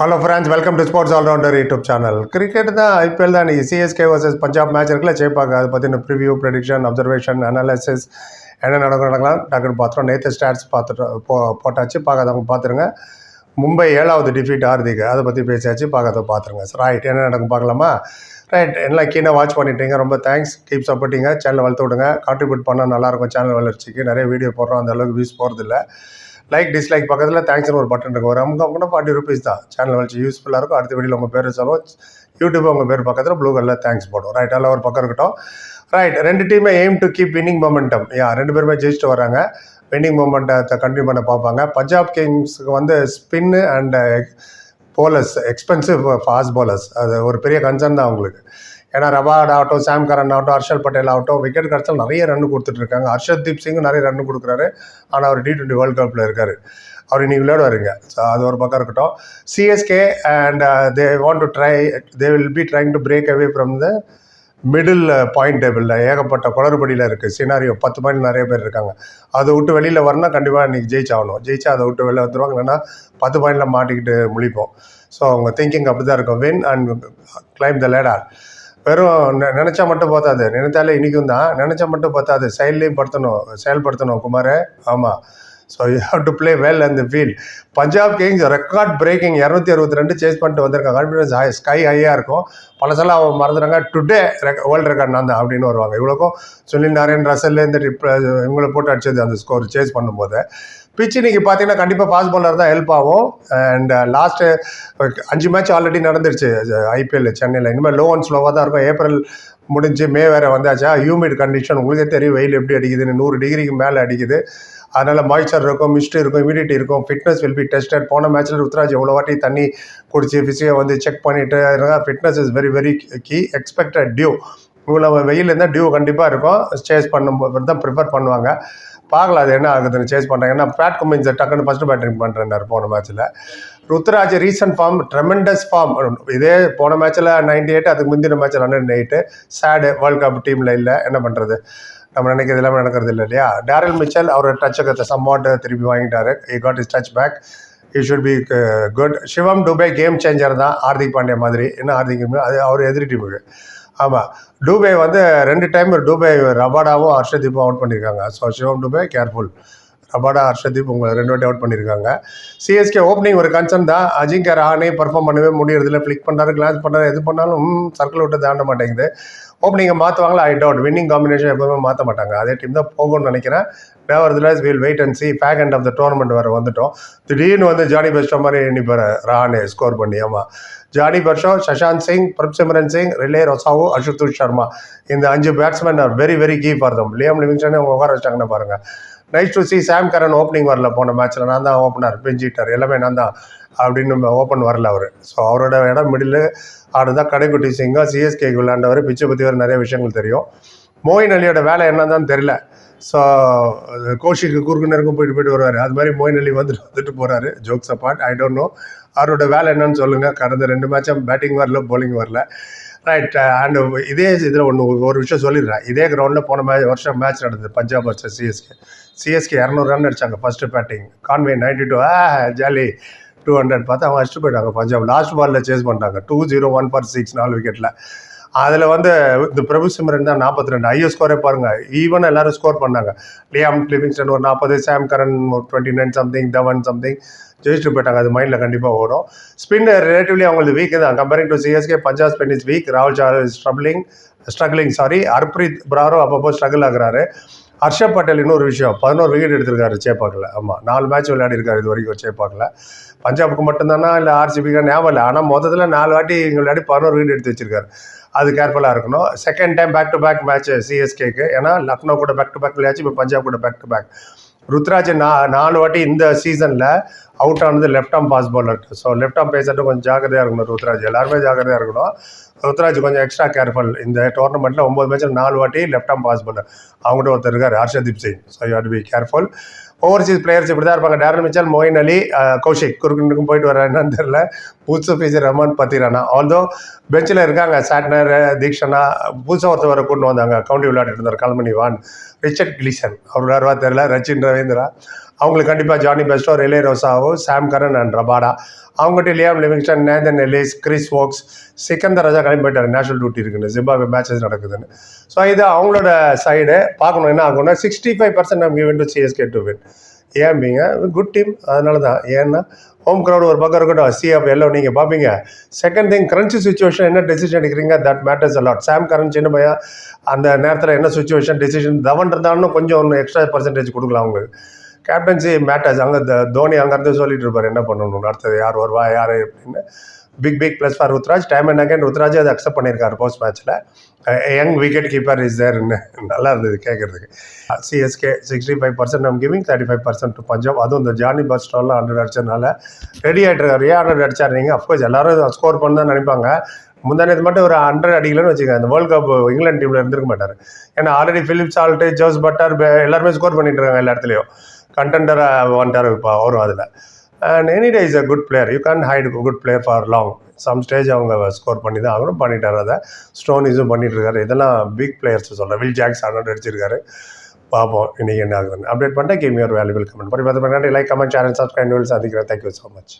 Hello friends welcome to sports allrounder YouTube channel cricket தான் IPL தான் நீங்கள் CSK versus Punjab match இருக்குல்ல ஜெயிப்பாங்க அதை பற்றின ப்ரிவியூ ப்ரெடிக்ஷன் அப்சர்வேஷன் அனாலிசிஸ் என்ன நடக்கும் நடக்கலாம். டக்குன்னு பார்த்துருவோம் நேற்று ஸ்டாட்ஸ் பார்த்துட்டு போ போட்டாச்சு. பார்க்காதவங்க பார்த்துருங்க. மும்பை ஏழாவது டிஃபீட் ஆர்திக்கு அதை பற்றி பேசியாச்சு. பார்க்காத பார்த்துருங்க. ரைட் என்ன நடக்கும் பார்க்கலாமா? ரைட் எல்லாம் கீழே வாட்ச் பண்ணிட்டீங்க. ரொம்ப தேங்க்ஸ் கீப் சப்போர்ட்டிங்க சேனல் வளர்த்து விடுங்க. கான்ட்ரிபியூட் பண்ணால் நல்லாயிருக்கும் சேனல் வளர்ச்சிக்கு நிறைய வீடியோ போடுறோம். அந்த அளவுக்கு வியூஸ் போகிறதில்ல லைக் டிஸ்லைக் பக்கத்தில் தேங்க்ஸ்னு ஒரு பட்டன் இருக்கும். ஒரு அமுகம் கூட ஃபார்ட்டி ருபீஸ் தான். சேனல் வச்சு யூஸ்ஃபுல்லாக இருக்கும். அடுத்த வீடியோவில் உங்கள் பேர் வச்சாலும் யூடியூப் உங்கள் பேர் பக்கத்தில் ப்ளூ கலரில் தேங்க்ஸ் போடும். ரைட் எல்லாம் ஒரு பக்கம் இருக்கட்டும். ரைட் ரெண்டு டீமே aim to keep winning momentum yeah ரெண்டு பேருமே ஜெயிச்சுட்டு வராங்க வின்னிங் மொமெண்டத்தை கண்டினியூ பண்ண பார்ப்பாங்க. பஞ்சாப் கிங்ஸுக்கு வந்து spin and bowlers expensive fast bowlers அது ஒரு பெரிய கன்சர்ன் தான் அவங்களுக்கு. ஏன்னா ரபாட் ஆகட்டும் சாம் கரன் ஆகட்டும் ஹர்ஷல் பட்டேல் ஆகட்டும் விக்கெட் கிடச்சால் நிறைய ரன் கொடுத்துட்டு இருக்காங்க ஹர்ஷத் தீப் சிங்கும் நிறைய ரன் கொடுக்குறாரு. ஆனால் அவர் டி டுவெண்ட்டி வேர்ல்டு கப்பில் இருக்கார். அவர் இன்னைக்கு விளையாடுவாருங்க. ஸோ அது ஒரு பக்கம் இருக்கட்டும். CSK and they want to try they will be trying to break away from the middle point டேபிளில் ஏகப்பட்ட குளறுபடியில் இருக்குது சினாரியோ பத்து பாயிண்ட் நிறைய பேர் இருக்காங்க. அதை விட்டு வெளியில் வரணும் கண்டிப்பாக இன்றைக்கி ஜெயிச்சாகணும். ஜெயிச்சா அதை விட்டு வெளியில் வந்துடுவாங்க இல்லைன்னா பத்து பாயிண்டில் மாட்டிக்கிட்டு முழிப்போம். ஸோ அவங்க திங்கிங் அப்படி தான் இருக்கும். Win and claim the ladder வெறும் நெ- நினைச்சா மட்டும் பார்த்தாது நினைத்தாலே இன்றைக்கும் தான். நினைச்சா மட்டும் பார்த்தாது செயல்லையும் படுத்தணும். செயல்படுத்தணும் குமார். ஆமாம் so you have to play well அந்த field Punjab Kings record breaking இரநூத்தி அறுபத்தி ரெண்டு சேஸ் பண்ணிட்டு வந்திருக்காங்க. கான்ஃபிடன்ஸ் ஹை ஸ்கை ஹையாக இருக்கும். பழசெல்லாம் அவங்க மறந்துடுறாங்க. டுடே வேர்ல்டு ரெக்கார்ட் நான் தான் அப்படின்னு வருவாங்க. இவ்வளோக்கும் சுனில் நாராயண் ரசல் இந்த இவங்களை போட்டு அடிச்சது அந்த ஸ்கோர் சேஸ் பண்ணும்போது. பிச் இன்னைக்கு பார்த்தீங்கன்னா கண்டிப்பாக ஃபாஸ்ட் பாலர் தான் ஹெல்ப் ஆகும். அண்ட் லாஸ்ட்டு uh, uh, அஞ்சு மேட்ச் ஆல்ரெடி நடந்துருச்சு ஐபிஎல் சென்னையில். இனிமேல் லோ அண்ட் ஸ்லோவாக தான் இருக்கும். ஏப்ரல் முடிஞ்சு மே வேறு வந்தாச்சா? ஹியூமிட் கண்டிஷன் உங்களுக்கே தெரியும் வெயில் எப்படி அடிக்குதுன்னு நூறு டிகிரிக்கு மேலே அடிக்குது. அதனால் மாய்ச்சர் இருக்கும் மிஸ்ட் இருக்கும் இமிடிட்டி இருக்கும். ஃபிட்னஸ் வில் பி டெஸ்டட் போன மேட்ச்சில் ருத்ராஜ் எவ்வளோ வாட்டி தண்ணி குடிச்சு ஃபிசிக்கை வந்து செக் பண்ணிவிட்டு fitness is very very key expected due இவ்வளோ வெயில் இருந்தால் டியூ கண்டிப்பாக இருக்கும். சேஸ் பண்ணும்போது தான் ப்ரிஃபர் பண்ணுவாங்க. பார்க்கலாம் அது என்ன ஆகுதுன்னு சேஸ் பண்ணுறாங்க ஏன்னா பேட் கமின்ஸ் டக்குன்னு ஃபஸ்ட்டு பேட்டிங் பண்ணுறேன் போன மேட்ச்சில் Ruturaj recent form tremendous form இதே போன மேட்ச்சில் நைன்டி எயிட் அதுக்கு முந்தின மேட்ச்சில் hundred eight sad world cup டீமில் இல்லை. என்ன பண்ணுறது நம்ம நினைக்கிறது எல்லாமே நடக்கிறது இல்லை இல்லையா? டேரல் மிச்சல் அவர் டச்சை சம்மாட்டு திருப்பி வாங்கிட்டாரு. He got his touch back you should be good Shivam Dube game changer தான். ஹார்திக் பாண்டியா மாதிரி. என்ன ஹார்திக் அது அவர் எதிரி டீமுக்கு ஆமாம் டூபே வந்து ரெண்டு டைம் டூபே ரபாடாவும் ஹர்ஷதீப்பும் அவுட் பண்ணியிருக்காங்க so Shivam Dube careful Rabada Harshdeep உங்களை ரெண்டு வாட்டி அவுட் பண்ணியிருக்காங்க. சிஎஸ்கே ஓப்பனிங் ஒரு கன்சர்ன் தான். அஜிங்க ரஹானே பர்ஃபார்ம் பண்ணவே முடியறதில்ல. ஃப்ளிக் பண்ணுறாரு கிளாஸ் பண்ணுறாரு எது பண்ணாலும் சர்க்கிள் விட்டு தாண்ட மாட்டேங்குது. ஓப்பனிங்கை மாற்றுவாங்களா ஐ டவுட் வின்னிங் காம்பினேஷன் எப்பவுமே மாற்ற மாட்டாங்க. அதே டீம் தான் போகும்னு நினைக்கிறேன். Nevertheless will wait and see back end of the tournament வேறு வந்துட்டோம். திடீர்னு வந்து ஜானி பெஸ்டோ மாதிரி எண்ணிப்பார் ரஹானே ஸ்கோர் பண்ணி. ஆமாம் Jonny Bairstow Shashank Singh Prabhsimran Singh Rilee Rossouw Ashutosh Sharma இந்த அஞ்சு batsman are very very key for them Liam லிவிங்ஸ்டனே அவங்க உட்கார வச்சிட்டாங்கன்னு பாருங்கள் nice to see Sam Curran opening வரல போன மேட்ச்சில் நான் தான் ஓப்பனர் பெஞ்சிட்டார் எல்லாமே நான் தான் அப்படின்னு ஓப்பன் வரல அவர். ஸோ அவரோட இடம் மிடில் ஆடுதான் கடைக்குட்டி சிங்கா சிஎஸ்கேக்கு விளையாண்டவர். பிச்சை பற்றி வேறு நிறைய விஷயங்கள் தெரியும். மோயின் அலியோட வேலை என்னன்னு தெரியல. ஸோ கோஷிக்கு குறுக்கு நேருக்கும் போயிட்டு போயிட்டு வருவார். அது மாதிரி மோயின் அலி வந்துட்டு வந்துட்டு போகிறாரு jokes apart I don't know அவரோட வேலை என்னன்னு சொல்லுங்கள் கடந்த ரெண்டு மேட்சும் பேட்டிங் வரல போலிங் வரல. ரைட் அண்ட் uh, இதே இதில் ஒன்று ஒரு விஷயம் சொல்லிடுறேன். இதே கிரவுண்டில் போன மே வருஷம் மேட்ச் நடந்தது பஞ்சாப் வர்சஸ் சிஎஸ்கே சிஎஸ்கே இரநூறு ரன் அடிச்சாங்க first batting Conway ninety two ah jolly two hundred பார்த்து அவங்க அடிச்சுட்டு போயிட்டாங்க பஞ்சாப் லாஸ்ட் பாலில் சேஸ் பண்ணிட்டாங்க. Two zero one for six நாலு விக்கெட்டில் அதில் வந்து இந்த பிரபு சிம்ரன் தான் நாற்பத்தி ரெண்டு ஐயோ ஸ்கோரே பாருங்கள் ஈவன் எல்லாரும் ஸ்கோர் பண்ணாங்க. லியாம் லிவிங்ஸ்டன் ஒரு நாற்பது சாம் கரன் ஒரு twenty nine something Dhawan something ஜெயிச்சுட்டு போயிட்டாங்க. அது மைண்டில் கண்டிப்பாக ஓடும். ஸ்பின்னர் ரிலேட்டிவ்லி அவங்களுக்கு வீக் தான். Comparing to CSK Punjab spin is weak ராகுல் Chahar struggling struggling sorry Harpreet பிராரோ அப்பப்போ ஸ்ட்ரகிள் ஆகுறாரு. ஹர்ஷப் பட்டேல் இன்னொரு விஷயம். பதினோரு விக்கெட் எடுத்திருக்காரு சேப்பாக்கில். ஆமாம் நாலு மேட்ச் விளையாடி இருக்காரு இது வரைக்கும் சேப்பாக்கில். பஞ்சாபுக்கு மட்டும்தானா இல்லை ஆர்சிபிக்கா? ஞாபகம் இல்லை. ஆனால் மொத்தத்தில் நாலு வாட்டி இங்கே விளையாடி பதினோரு விக்கெட் எடுத்து வச்சிருக்காரு. அது கேர்ஃபுல்லாக இருக்கணும். Second time back to back match சிஎஸ்கேக்கு ஏன்னா லக்னோ கூட பேக் டு பேக் விளையாச்சு இப்போ பஞ்சாப் கூட பேக் டு பேக் ருத்ராஜ் நா நாலு வாட்டி இந்த சீசனில் அவுட் ஆனது left arm pass bowler so left arm பேசட்டும் கொஞ்சம் ஜாக்கிரதையாக இருக்கணும் ருத்ராஜ். எல்லாருமே ஜாக்கிரதையாக இருக்கணும். ருத்ராஜ் கொஞ்சம் எக்ஸ்ட்ரா கேர்ஃபுல் இந்த டோர்னமெண்ட்டில் ஒம்பது மேட்ச்சில் நாலு வாட்டி லெஃப்ட் ஆம் பாஸ் பவுலர் அவங்ககிட்ட ஒருத்தர் இருக்கார் Harshdeep Singh. So you had be careful overseas players இப்படி தான் இருப்பாங்க. Daryl Mitchell Moeen Ali Kaushik குறுக்குனுக்கும் போயிட்டு வர என்னன்னு தெரியல. புதுசு ஃபீஸர் ரஹ்மான் பத்திரானா. ஆல்தோ பெஞ்சில் இருக்காங்க. சாட்னர் தீக்ஷனா புதுசாக ஒருத்தர் வர கூட்டு வந்தாங்க. கவுண்டி விளையாடிட்டு இருந்தார். கல்மணி வான் ரிச்சர்ட் கிளிசன் அவர் வருவா தெரியல ரச்சின் ரவீந்திரா. அவங்களுக்கு கண்டிப்பாக Jonny Bairstow Rilee Rossouw Sam Curran and Rabada. அவங்ககிட்ட Liam Livingstone Nathan Ellis Chris Woakes Sikandar Raza கிளம்பி போயிட்டார். நேஷனல் டியூட்டி இருக்குன்னு ஜிம்பாபே மேட்சஸ் நடக்குதுன்னு. ஸோ இது அவங்களோட சைடு பார்க்கணும் என்ன ஆகும்னா சிக்ஸ்டி ஃபைவ் பர்சன்ட் நம்ம given to CSK to win ஏன் பீங்க குட் டீம் அதனால தான் ஏன்னா ஹோம் க்ரௌட் ஒரு பக்கம் இருக்கட்டும் சிஎஃப் எல்லாம் நீங்கள் பார்ப்பீங்க. செகண்ட் திங் கரன்சி சுச்சுவேஷன் என்ன டெசிஷன் எடுக்கிறீங்க? தட் மேட்டர்ஸ் அலாட் சாம் கரன்சின்னு பையன் அந்த நேரத்தில் என்ன சுச்சுவேஷன் டெசிஷன் தவன் இருந்தாலும் கொஞ்சம் ஒன்று எக்ஸ்ட்ரா பர்சன்டேஜ் கொடுக்கலாம் அவங்களுக்கு கேப்டன்சி மேட்டர்ஸ் அங்கே தோனி அங்கேருந்து சொல்லிட்டு இருப்பார் என்ன பண்ணணும் அடுத்தது யார் வருவா யார் அப்படின்னு. Big big plus for Ruturaj. Time and again Ruturaj அதை அக்செப்ட் பண்ணியிருக்காரு போஸ்ட் மேட்ச்சில் யங் விக்கெட் கீப்பர் இஸ் தேர்ன்னு நல்லா இருந்தது கேட்குறதுக்கு சிஎஸ்கே சிக்ஸ்டி ஃபைவ் பர்சன்ட் நம்ம giving thirty five percent to Punjab அதுவும் இந்த ஜானி பஸ்டோலாம் ஹண்ட்ரட் அடிச்சதுனால ரெடி ஆகிட்டு இருக்காரு ஏன் ஹண்ட்ரட் அடிச்சார் நீங்கள் அஃப்கோர்ஸ் எல்லாரும் ஸ்கோர் பண்ண தான் நினைப்பாங்க. முந்தானது மட்டும் ஒரு ஹண்ட்ரட் அடிக்கலன்னு வச்சுக்கோங்க. இந்த வேர்ல்டு கப் இங்கிலாந்து டீமில் இருந்திருக்க மாட்டார். ஏன்னா already Phillips alt Jos Buttler எல்லாருமே ஸ்கோர் பண்ணிட்டு இருக்காங்க எல்லா இடத்துலையும். கண்டெண்டராக வந்துட்டார் இப்போ வரும் அதில். And any day is a good player you can hide good player for long some stage அவங்க ஸ்கோர் பண்ணி தான் ஆகணும் பண்ணிட்டார் அதை. ஸ்டோனிஸும் பண்ணிட்டு இருக்காரு. இதெல்லாம் பிக் பிளேயர்ஸ் சொல்கிறேன் வில் ஜாக்ஸ் ஹண்ட்ரட் அடிச்சிருக்காரு பார்ப்போம் இன்றைக்கி என்ன ஆகுதுன்னு. அப்டேட் பண்ணிட்டேன் கேம் யூர் வேல்யூபிள் கமெண்ட் பண்ணி பார்த்து லைக் கமெண்ட் சேனல் சப்ஸ்கிரைப் சந்திக்கிறேன். Thank you so much